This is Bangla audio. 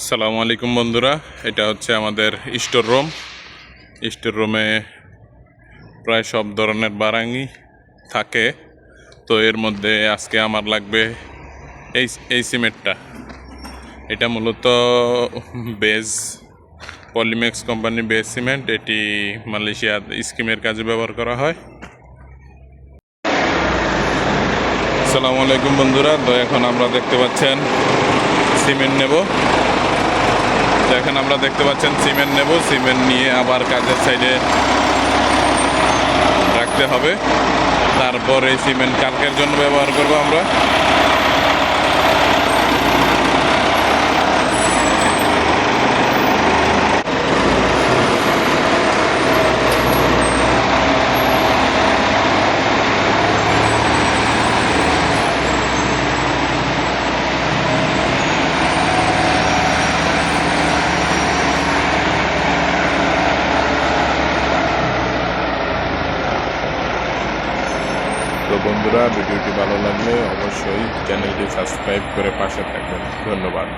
আসসালামু আলাইকুম বন্ধুরা, এটা হচ্ছে আমাদের স্টোর রুম। স্টোর রুমে প্রায় সব ধরনের বারাঙ্গি থাকে। তো এর মধ্যে আজকে আমার লাগবে এই এই সিমেন্টটা। এটা মূলত বেজ পলিমেক্স কোম্পানির বেজ সিমেন্ট। এটি মালয়েশিয়ার স্কিমের কাজে ব্যবহার করা হয়। আসসালামু আলাইকুম বন্ধুরা, তো এখন আমরা দেখতে পাচ্ছেন সিমেন্ট নেব। তো এখন আমরা দেখতে পাচ্ছেন, সিমেন্ট নেব, সিমেন্ট নিয়ে আবার কাজের সাইডে রাখতে হবে। তারপর এই সিমেন্ট কালকের জন্য ব্যবহার করব আমরা। তো বন্ধুরা ভিডিওটি ভালো লাগলে অবশ্যই চ্যানেলটি সাবস্ক্রাইব করে পাশে থাকবেন। ধন্যবাদ।